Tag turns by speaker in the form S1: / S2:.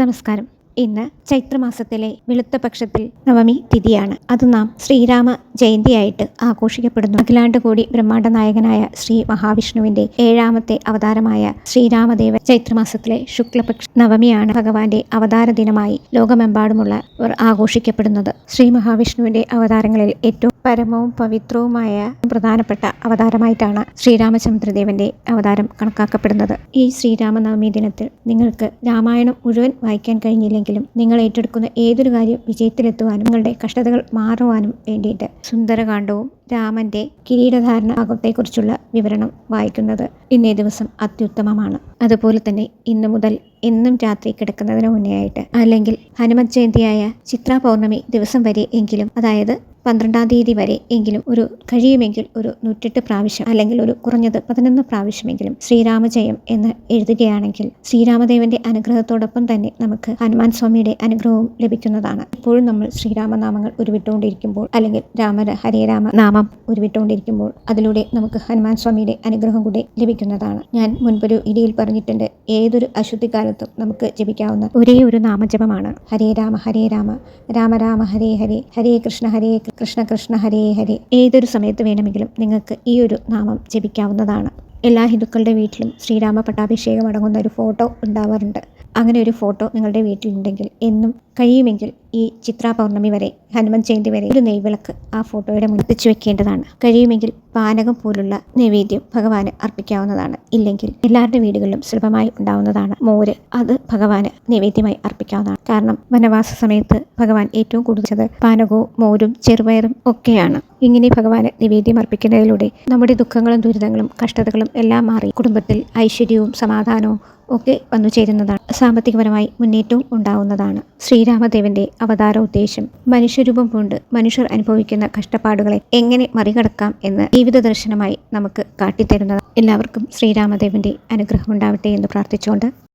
S1: നമസ്കാരം. ഇന്ന് ചൈത്രമാസത്തിലെ വെളുത്ത പക്ഷത്തിൽ നവമി തിഥിയാണ്. അത് നാം ശ്രീരാമ ജയന്തിയായിട്ട് ആഘോഷിക്കപ്പെടുന്നു. അഖിലാണ്ട് കൂടി ബ്രഹ്മാണ്ട നായകനായ ശ്രീ മഹാവിഷ്ണുവിന്റെ ഏഴാമത്തെ അവതാരമായ ശ്രീരാമദേവൻ ചൈത്രമാസത്തിലെ ശുക്ലപക്ഷ നവമിയാണ് ഭഗവാന്റെ അവതാര ദിനമായി ലോകമെമ്പാടുമുള്ള ആഘോഷിക്കപ്പെടുന്നത്. ശ്രീ മഹാവിഷ്ണുവിന്റെ അവതാരങ്ങളിൽ ഏറ്റവും പരമവും പവിത്രവുമായ പ്രധാനപ്പെട്ട അവതാരമായിട്ടാണ് ശ്രീരാമചന്ദ്രദേവന്റെ അവതാരം കണക്കാക്കപ്പെടുന്നത്. ഈ ശ്രീരാമനവമി ദിനത്തിൽ നിങ്ങൾക്ക് രാമായണം മുഴുവൻ വായിക്കാൻ കഴിഞ്ഞില്ലെങ്കിലും നിങ്ങൾ ഏറ്റെടുക്കുന്ന ഏതൊരു കാര്യം വിജയത്തിലെത്തുവാനും നിങ്ങളുടെ കഷ്ടതകൾ മാറുവാനും വേണ്ടിയിട്ട് സുന്ദരകാന്ഡവും രാമന്റെ കിരീടധാരണ ഭാഗത്തെക്കുറിച്ചുള്ള വിവരണം വായിക്കുന്നത് ഇന്നേ ദിവസം അത്യുത്തമമാണ്. അതുപോലെ തന്നെ ഇന്നു മുതൽ എന്നും രാത്രി കിടക്കുന്നതിന് മുന്നേ ആയിട്ട് അല്ലെങ്കിൽ ഹനുമത് ജയന്തിയായ ചിത്ര പൗർണമി ദിവസം വരെ എങ്കിലും അതായത് പന്ത്രണ്ടാം തീയതി വരെ എങ്കിലും ഒരു കഴിയുമെങ്കിൽ ഒരു നൂറ്റെട്ട് പ്രാവശ്യം അല്ലെങ്കിൽ ഒരു കുറഞ്ഞത് പതിനൊന്ന് പ്രാവശ്യമെങ്കിലും ശ്രീരാമജയം എന്ന് എഴുതുകയാണെങ്കിൽ ശ്രീരാമദേവന്റെ അനുഗ്രഹത്തോടൊപ്പം തന്നെ നമുക്ക് ഹനുമാൻ സ്വാമിയുടെ അനുഗ്രഹവും ലഭിക്കുന്നതാണ്. ഇപ്പോഴും നമ്മൾ ശ്രീരാമനാമങ്ങൾ ഉരുവിട്ടുകൊണ്ടിരിക്കുമ്പോൾ അല്ലെങ്കിൽ രാമ ഹരേ രാമ നാമം ഉരുവിട്ടുകൊണ്ടിരിക്കുമ്പോൾ അതിലൂടെ നമുക്ക് ഹനുമാൻ സ്വാമിയുടെ അനുഗ്രഹം കൂടി ലഭിക്കുന്നതാണ്. ഞാൻ മുൻപൊരു ഇടിയിൽ പറഞ്ഞിട്ടുണ്ട് ഏതൊരു അശുദ്ധി കാലത്തും നമുക്ക് ജപിക്കാവുന്ന ഒരേ ഒരു നാമജപമാണ് ഹരേ രാമ ഹരേ രാമ രാമ രാമ ഹരേ ഹരേ ഹരേ കൃഷ്ണ ഹരേ കൃഷ്ണ കൃഷ്ണ ഹരേ ഹരേ. ഏതൊരു സമയത്ത് വേണമെങ്കിലും നിങ്ങൾക്ക് ഈ ഒരു നാമം ജപിക്കാവുന്നതാണ്. എല്ലാ ഹിന്ദുക്കളുടെ വീട്ടിലും ശ്രീരാമ പട്ടാഭിഷേകം അടങ്ങുന്ന ഒരു ഫോട്ടോ ഉണ്ടാവാറുണ്ട്. അങ്ങനെ ഒരു ഫോട്ടോ നിങ്ങളുടെ വീട്ടിലുണ്ടെങ്കിൽ എന്നും കഴിയുമെങ്കിൽ ഈ ചിത്ര പൗർണമി വരെ ഹനുമാൻ ജയന്തി വരെ ഒരു നെയ്വിളക്ക് ആ ഫോട്ടോയുടെ മുൻപിച്ച് വെക്കേണ്ടതാണ്. കഴിയുമെങ്കിൽ പാനകം പോലുള്ള നൈവേദ്യം ഭഗവാന് അർപ്പിക്കാവുന്നതാണ്. ഇല്ലെങ്കിൽ എല്ലാവരുടെ വീടുകളിലും സുലഭമായി ഉണ്ടാവുന്നതാണ് മോര്. അത് ഭഗവാന് നൈവേദ്യമായി അർപ്പിക്കാവുന്നതാണ്. കാരണം വനവാസ സമയത്ത് ഭഗവാൻ ഏറ്റവും കൂടുതൽ പാനകവും മോരും ചെറുപയറും ഒക്കെയാണ്. ഇങ്ങനെ ഭഗവാന് നിവേദ്യം അർപ്പിക്കുന്നതിലൂടെ നമ്മുടെ ദുഃഖങ്ങളും ദുരിതങ്ങളും കഷ്ടതകളും എല്ലാം മാറി. കുടുംബത്തിൽ ഐശ്വര്യവും സമാധാനവും ഒക്കെ വന്നു ചേരുന്നതാണ്. സാമ്പത്തികപരമായി മുന്നേറ്റവും ഉണ്ടാവുന്നതാണ്. ശ്രീരാമദേവന്റെ അവതാര ഉദ്ദേശം മനുഷ്യരൂപം കൊണ്ട് മനുഷ്യർ അനുഭവിക്കുന്ന കഷ്ടപ്പാടുകളെ എങ്ങനെ മറികടക്കാം എന്ന് ജീവിത ദർശനമായി നമുക്ക് കാട്ടിത്തരുന്നത് എല്ലാവർക്കും ശ്രീരാമദേവന്റെ അനുഗ്രഹം ഉണ്ടാവട്ടെ എന്ന് പ്രാർത്ഥിച്ചുകൊണ്ട്